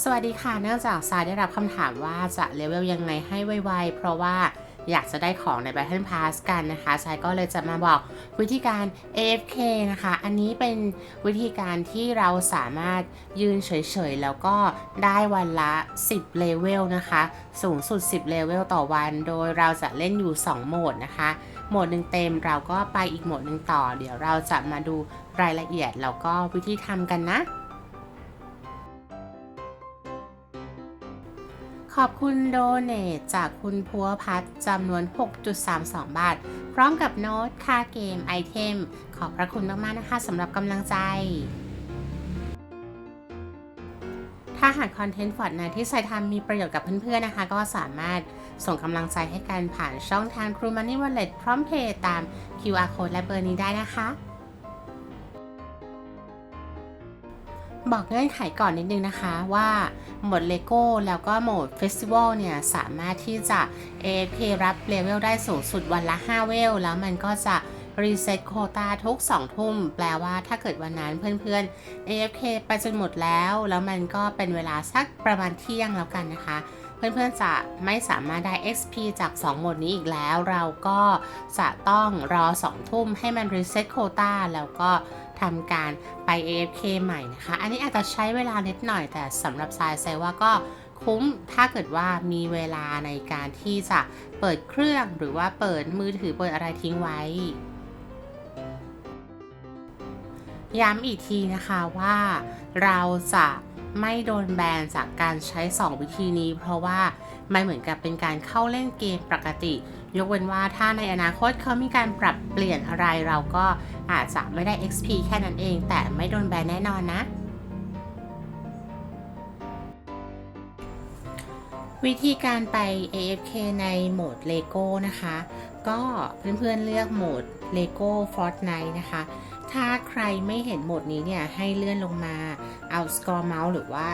สวัสดีค่ะเนื่องจากสายได้รับคำถามว่าจะเลเวลยังไงให้ไวๆ เพราะว่าอยากจะได้ของใน Battle Pass กันนะคะสายก็เลยจะมาบอกวิธีการ AFK นะคะ อันนี้เป็นวิธีการที่เราสามารถยืนเฉยๆ แล้วก็ได้วันละ 10 เลเวลนะคะ สูงสุด 10 เลเวลต่อวัน โดยเราจะเล่นอยู่ 2 โหมดนะคะ โหมดหนึ่งเต็มเราก็ไปอีกโหมดหนึ่งต่อ เดี๋ยวเราจะมาดูรายละเอียดแล้วก็วิธีทำกันนะ ขอบคุณโดเนทจากคุณพัวพัฒน์จำนวน 6.32 บาท พร้อมกับโน้ตค่าเกมไอเทม ขอบพระคุณมาก ๆ นะคะสำหรับกำลังใจ ถ้าหากคอนเทนต์ฟอร์ดในที่ใส่ทำมีประโยชน์กับเพื่อน ๆ นะคะ ก็สามารถส่งกำลังใจให้กันผ่านช่องทาง True Money Wallet พร้อมเพย์ตาม QR Code และเบอร์นี้ได้นะคะ บอกเงื่อนไขก่อนนิดนึงนะคะว่าโหมดเลโก้แล้วก็โหมดเฟสติวัลเนี่ย สามารถที่จะ AFK รับเลเวลได้สูงสุดวันละ 5 เวล แล้วมันก็จะรีเซ็ตโคตาทุก 2 ทุ่ม แปลว่าถ้าเกิดวันนั้นเพื่อนๆ AFK ไปจนหมดแล้ว แล้วมันก็เป็นเวลาสักประมาณเที่ยงแล้วกันนะคะ เพื่อนๆจะไม่สามารถได้ XP จาก2โหมดนี้อีกแล้ว เราก็จะต้องรอ 2 ทุ่มให้มันรีเซ็ตโคตาแล้วก็ทำการไป AFK ใหม่นะคะ อันนี้อาจจะใช้เวลานิดหน่อยแต่สำหรับทรายไซว่าก็คุ้มถ้าเกิดว่ามีเวลาในการที่จะเปิดเครื่องหรือว่าเปิดมือถือเปิดอะไรทิ้งไว้ย้ำอีกทีนะคะว่าเราจะไม่โดนแบนจากการใช้ 2 วิธีนี้ เพราะว่า มันเหมือนกับเป็นการเข้าเล่นเกมปกติ ยกเว้นว่าถ้าในอนาคตเขามีการปรับเปลี่ยนอะไรเราก็อาจจะไม่ได้ XP แค่นั้นเอง แต่ไม่โดนแบนแน่นอนนะ วิธีการไป AFK ในโหมด LEGO นะคะ ก็เพื่อนๆเลือกโหมด LEGO Fortnite นะคะถ้าใครไม่เห็นโหมดนี้เนี่ยให้เลื่อนลงมาเอา Scroll Mouse หรือว่า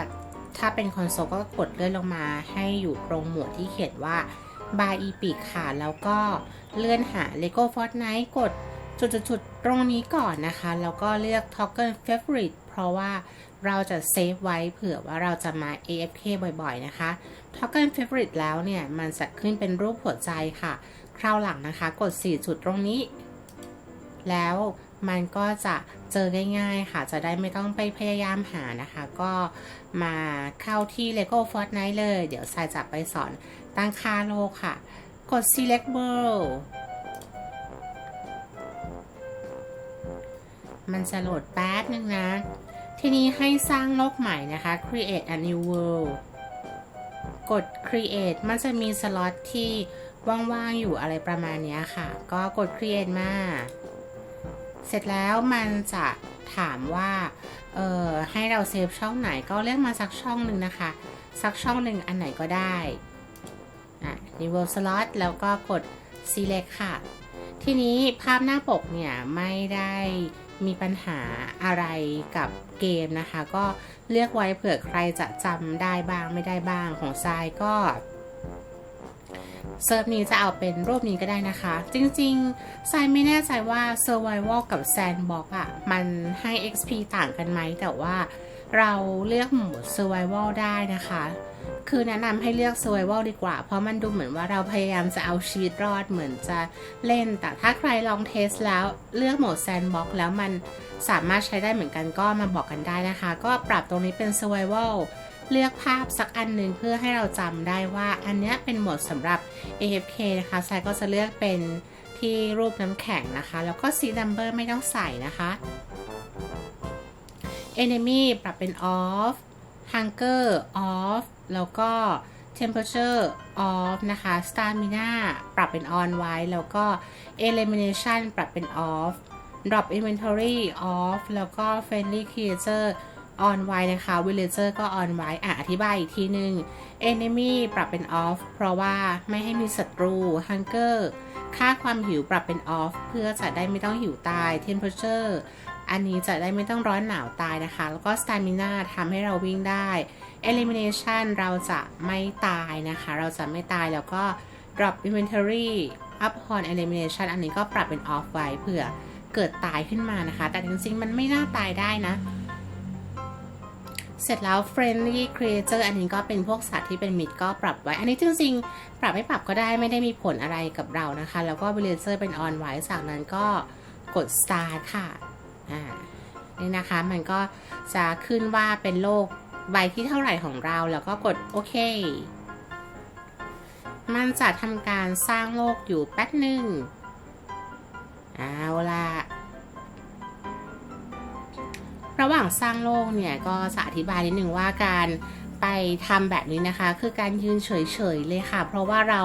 ถ้าเป็นคอนโซลก็กดเลื่อนลงมาให้อยู่ตรงหมวดที่เขียนว่า By Epic ค่ะ แล้วก็เลื่อนหา LEGO Fortnite กดจุดๆๆตรงนี้ก่อนนะคะ แล้วก็เลือก Toggle Favorite เพราะว่าเราจะเซฟไว้เผื่อว่าเราจะมา AFK บ่อยๆนะคะ Toggle Favorite แล้วเนี่ย มันจะขึ้นเป็นรูปหัวใจค่ะ คราวหลังนะคะ กด 4 จุดตรงนี้ แล้ว มันก็จะเจอง่ายๆค่ะ จะได้ไม่ต้องไปพยายามหานะคะ ก็มาเข้าที่ Lego Fortnite เลย เดี๋ยวสายจะไปสอนตั้งค่าโลกค่ะ กด select world มันจะโหลดแป๊บนึงนะ ทีนี้ให้สร้างโลกใหม่นะคะ create a new world กด create มันจะมีสล็อตที่ว่างๆอยู่อะไรประมาณนี้ค่ะ ก็กด create มา เสร็จแล้วมันจะถามว่าเออให้เราเซฟช่องไหนก็เลือกมาสักช่องหนึ่งนะคะ สักช่องหนึ่งอันไหนก็ได้อะ new world slot แล้วก็กด select ค่ะ ทีนี้ภาพหน้าปกเนี่ยไม่ได้มีปัญหาอะไรกับเกมนะคะ ก็เลือกไว้เผื่อใครจะจำได้บ้างไม่ได้บ้างของทรายก็ เซิร์ฟนี้จะเอาเป็นรูปนี้ก็ได้นะคะ จริงๆทรายไม่แน่ใจว่า Survival กับ Sandbox อะ่ะ มันให้ XP ต่างกันไหม แต่ว่าเราเลือกหมด Survival ได้นะคะ คือแนะนำให้เลือก Survival ดีกว่า เพราะมันดูเหมือนว่าเราพยายามจะเอาชีวิตรอดเหมือนจะเล่น แต่ถ้าใครลองเทสแล้วเลือกโหมด Sandbox แล้วมันสามารถใช้ได้เหมือนกันก็มาบอกกันได้นะคะ ก็ปรับตรงนี้เป็น Survival เลือกภาพสักอันหนึ่งเพื่อให้เราจำได้ว่าอันนี้เป็นโหมดสำหรับ AFK นะคะทรายก็จะเลือกเป็นที่รูปน้ำแข็งนะคะ แล้วก็ซีดัมเบอร์ไม่ต้องใส่นะคะ Enemy ปรับเป็น off Hunger off แล้วก็ Temperature off นะคะ Stamina ปรับเป็น on ไว้ แล้วก็ Elimination ปรับเป็น off Drop Inventory off แล้วก็ Friendly Creature on ไว้นะคะ Villager ก็ on ไว้อะอธิบายอีกทีหนึ่ง Enemy ปรับเป็น off เพราะว่าไม่ให้มีศัตรู Hunger ค่าความหิวปรับเป็น off เพื่อจะได้ไม่ต้องหิวตาย Temperature อันนี้จะได้ไม่ต้องร้อนหนาวตายนะคะ แล้วก็ Stamina ทำให้เราวิ่งได้ Elimination เราจะไม่ตายนะคะ เราจะไม่ตายแล้วก็ Drop Inventory Upon Elimination อันนี้ก็ปรับเป็น off ไว้เผื่อเกิดตายขึ้นมานะคะ แต่จริงๆมันไม่น่าตายได้นะ เสร็จแล้ว friendly creature อันนี้ก็เป็นพวกสัตว์ที่เป็นมิตรก็ปรับไว้ อันนี้จริงๆ ปรับไม่ปรับก็ได้ไม่ได้มีผลอะไรกับเรานะคะ แล้วก็ villager เป็น on ไว้จากนั้นก็กด start ค่ะอ่านี่นะคะมันก็จะขึ้นว่าเป็นโลกใบที่เท่าไหร่ของเราแล้วก็กดโอเค มันจะทำการสร้างโลกอยู่แป๊บหนึ่งเอาละ ระหว่างสร้างโลกเนี่ยก็จะอธิบายนิดนึงว่าการไปทำแบบนี้นะคะ คือการยืนเฉยๆเลยค่ะ เพราะว่าเรา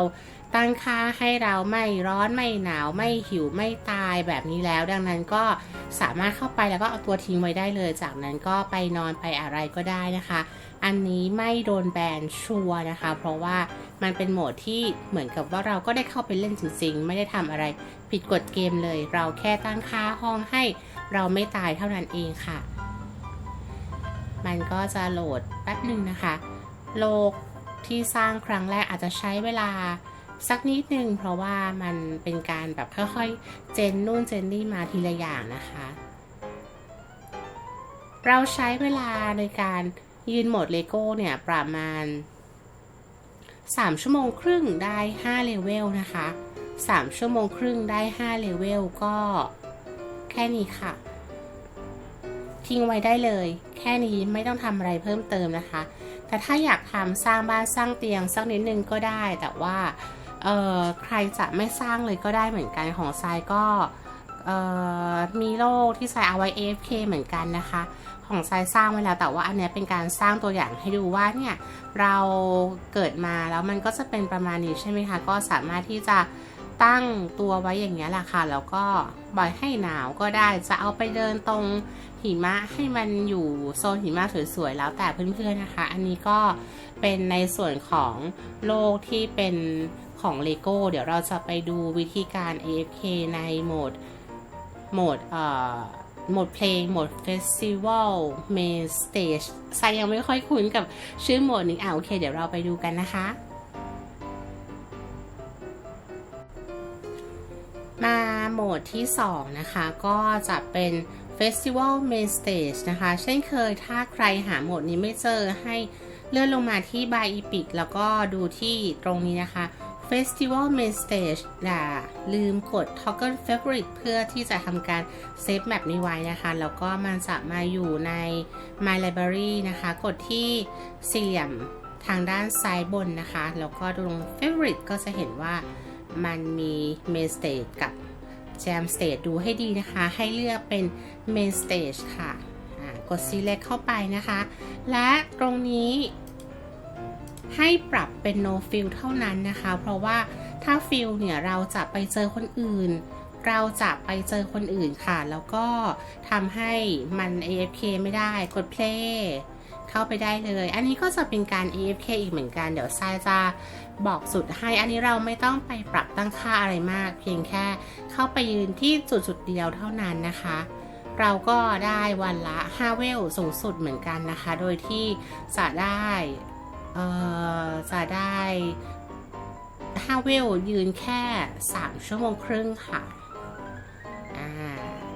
ตั้งค่าให้เราไม่ร้อนไม่หนาวไม่หิวไม่ตายแบบนี้แล้ว ดังนั้นก็สามารถเข้าไปแล้วก็เอาตัวทิ้งไว้ได้เลย จากนั้นก็ไปนอนไปอะไรก็ได้นะคะ อันนี้ไม่โดนแบนชัวนะคะ เพราะว่ามันเป็นโหมดที่เหมือนกับว่าเราก็ได้เข้าไปเล่นจริงๆ ไม่ได้ทำอะไรผิดกฎเกมเลย เราแค่ตั้งค่าห้องให้เราไม่ตายเท่านั้นเองค่ะ มันก็จะโหลดแป๊บหนึ่งนะคะ โลกที่สร้างครั้งแรกอาจจะใช้เวลาสักนิดนึง เพราะว่ามันเป็นการแบบค่อยๆ เจนนู่นเจนนี่มาทีละอย่างนะคะ เราใช้เวลาในการยืนหมดเลโก้เนี่ยประมาณ 3 ชั่วโมงครึ่งได้5เลเวลนะคะ 3 ชั่วโมงครึ่งได้5เลเวลก็แค่นี้ค่ะ ทิ้งไว้ได้เลย แค่นี้ไม่ต้องทำอะไรเพิ่มเติมนะคะ แต่ถ้าอยากทำสร้างบ้านสร้างเตียงสักนิดนึงก็ได้ แต่ว่าใครจะไม่สร้างเลยก็ได้เหมือนกันของทรายก็มีโลกที่ทรายเอาไว้ AFK เหมือนกันนะคะ ของทรายสร้างไว้แล้วแต่ว่าอันนี้เป็นการสร้างตัวอย่างให้ดูว่าเนี่ยเราเกิดมาแล้วมันก็จะเป็นประมาณนี้ใช่ไหมคะก็สามารถที่จะตั้งตัวไว้อย่างเงี้ยแหละค่ะแล้วก็ปล่อยให้หนาวก็ได้จะเอาไปเดินตรง หิมะให้มันอยู่โซนหิมะสวยๆแล้วแต่เพื่อนๆนะคะ อันนี้ก็เป็นในส่วนของโลกที่เป็นของเลโก้เดี๋ยวเราจะไปดูวิธีการ AFK ในโหมดโหมดเอ่อโหมดเพลงโหมดเฟสติวัลเมนสเตจไซยังไม่ค่อยคุ้นกับชื่อโหมดนี้อะโอเค เดี๋ยวเราไปดูกันนะคะ มาโหมดที่ 2 นะคะ ก็จะเป็น Festival Main Stage นะคะ เช่นเคยถ้าใครหาโหมดนี้ไม่เจอให้เลื่อนลงมาที่ By Epic แล้วก็ดูที่ตรงนี้นะคะ Festival Main Stage อย่าลืมกด Toggle Favorite เพื่อที่จะทำการเซฟแมปนี้ไว้นะคะ แล้วก็มันจะมาอยู่ใน My Library นะคะ กดที่สี่เหลี่ยมทางด้านซ้ายบนนะคะ แล้วก็ตรง Favorite ก็จะเห็นว่ามันมี Main Stage กับ Jam Stage ดูให้ดีนะคะ ให้เลือกเป็น Main Stage ค่ะกด Select เข้าไปนะคะ และตรงนี้ให้ปรับเป็น no fill เท่านั้นนะคะ เพราะว่าถ้า fill เนี่ยเราจะไปเจอคนอื่น เราจะไปเจอคนอื่นค่ะ แล้วก็ทำให้มัน AFK ไม่ได้ กด play เข้าไปได้เลย อันนี้ก็จะเป็นการ AFK อีกเหมือนกัน เดี๋ยวทรายจะ บอกสุดให้อันนี้เราไม่ต้องไปปรับตั้งค่าอะไรมาก เพียงแค่เข้าไปยืนที่จุดจุดๆเดียวเท่านั้นนะคะ เราก็ได้วันละ 5 เวลสูงสุดเหมือนกันนะคะ โดยที่จะได้เอ่อจะได้5เวลยืนแค่ 3 ชั่วโมงครึ่งค่ะ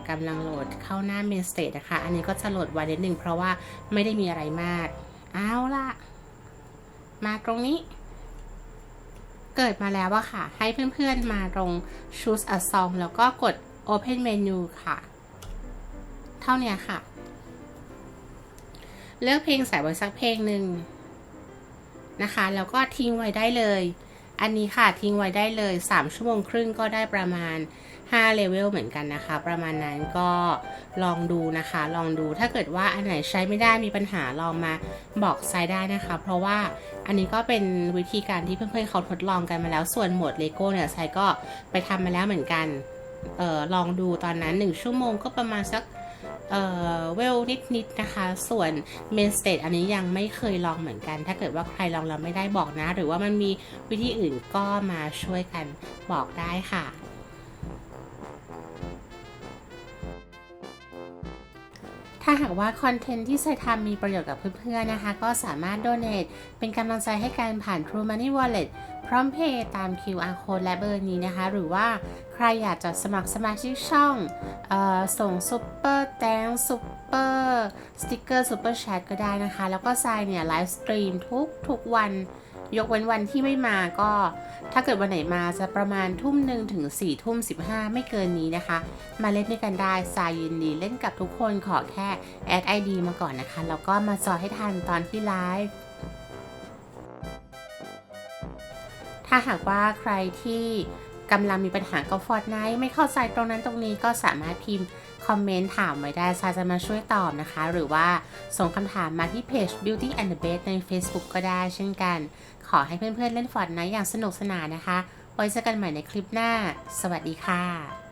กำลังโหลดเข้าหน้า Main Stage นะคะ อันนี้ก็จะโหลดไว้นิดนึงเพราะว่าไม่ได้มีอะไรมาก เอาล่ะ มาตรงนี้ เกิดมาแล้วอะค่ะ ให้เพื่อนๆมาลง choose a song แล้วก็กด open menu ค่ะ เท่านี้ค่ะ เลือกเพลงใส่ไว้สักเพลงหนึ่งนะคะ แล้วก็ทิ้งไว้ได้เลย อันนี้ค่ะทิ้งไว้ได้เลย 3 ชั่วโมงครึ่งก็ได้ประมาณ 5เลเวลเหมือนกันนะคะ ประมาณนั้นก็ลองดูนะคะ ลองดูถ้าเกิดว่าอันไหนใช้ไม่ได้มีปัญหาลองมาบอกไซได้นะคะ เพราะว่าอันนี้ก็เป็นวิธีการที่เพื่อนๆเขาทดลองกันมาแล้วส่วนโหมดเลโก้เนี่ยไซก็ไปทำมาแล้วเหมือนกันออลองดูตอนนั้น 1 ชั่วโมงก็ประมาณสักเวลนิดๆนะคะ ส่วน Main State อันนี้ยังไม่เคยลองเหมือนกัน ถ้าเกิดว่าใครลองแล้วไม่ได้บอกนะ หรือว่ามันมีวิธีอื่นก็มาช่วยกันบอกได้ค่ะ ถ้าหากว่าคอนเทนต์ที่ใส่ทำมีประโยชน์กับเพื่อนๆนะคะ ก็สามารถ donate เป็นกำลังใจให้การผ่าน True Money Wallet พร้อมเพย์ตาม QR code และเบอร์นี้นะคะ หรือว่าใครอยากจะสมัครสมาชิกช่องออส่งซุปเปอร์แตงซุปเปอร์สติกเกอร์ซูเปอร์แชทก็ได้นะคะ แล้วก็ทรายเนี่ยไลฟ์สตรีมทุกทุกวัน ยกเว้นวันที่ไม่มาก็ ถ้าเกิดวันไหนมาจะประมาณทุ่มหนึ่งถึง4ี่ทุ่มสิไม่เกินนี้นะคะ มาเล่นด้วยกันได้สายยินดีเล่นกับทุกคนขอแค่แอดไอดีมาก่อนนะคะ แล้วก็มาจอยให้ทันตอนที่ไลฟ์ถ้าหากว่าใครที่ กำลังมีปัญหากับ Fortnite ไม่เข้าใจตรงนั้นตรงนี้ก็สามารถพิมพ์คอมเมนต์ถามไว้ได้ซาจะมาช่วยตอบนะคะ หรือว่าส่งคำถามมาที่เพจ Beauty and the Beast ใน Facebook ก็ได้เช่นกัน ขอให้เพื่อนๆเล่น Fortnite อย่างสนุกสนานนะคะ ไว้เจอกันใหม่ในคลิปหน้า สวัสดีค่ะ